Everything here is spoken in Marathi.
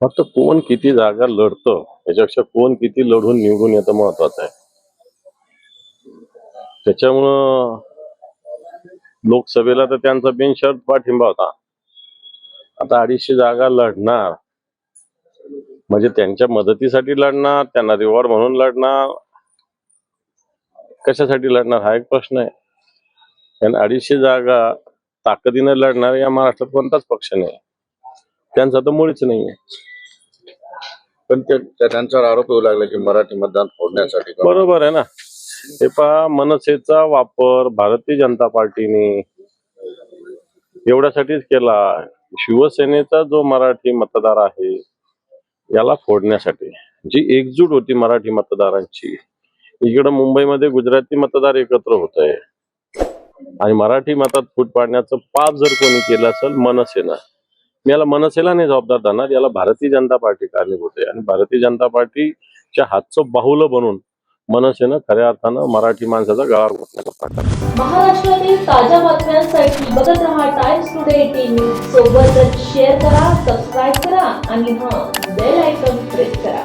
फक्त कोण किती जागा लढतं याच्यापेक्षा कोण किती लढून निवडून येतं महत्वाचं आहे. त्याच्यामुळं लोकसभेला तर त्यांचा बिनशर्त पाठिंबा होता. आता अडीचशे जागा लढणार म्हणजे त्यांच्या मदतीसाठी लढणार त्यांना रिवॉर्ड म्हणून लढणार. कशासाठी लढणार हा एक प्रश्न आहे. कारण अडीचशे जागा ताकदीने लढणार या महाराष्ट्रात कोणताच पक्ष नाही. त्यांचा तर मुळीच नाहीये. पण त्यांच्यावर आरोप येऊ लागला की मराठी मतदान फोडण्यासाठी? बरोबर आहे ना. हे पहा मनसेचा वापर भारतीय जनता पार्टीने एवढ्यासाठीच केला. शिवसेनेचा जो मराठी मतदार आहे याला फोडण्यासाठी. जी एकजूट होती मराठी मतदारांची इकडं मुंबईमध्ये गुजराती मतदार एकत्र होत आहे आणि मराठी मतात फूट पाडण्याचं पाप जर कोणी केलं असेल मनसेनं मी याला मनसेला नाही जबाबदार धरणार याला भारतीय जनता पार्टी कारणीभूत आहे. आणि भारतीय जनता पार्टीच्या हातचं बाहुलं बनून मनसेनं खऱ्या अर्थानं मराठी माणसाचा गळा घोटण्याचा महाराष्ट्रातील ताज्या बातम्यांसाठी बघत रहा टाइम्स टुडे टीव्ही सोबतच शेअर करा सबस्क्राईब करा आणि हा बेल आयकॉन प्रेस करा.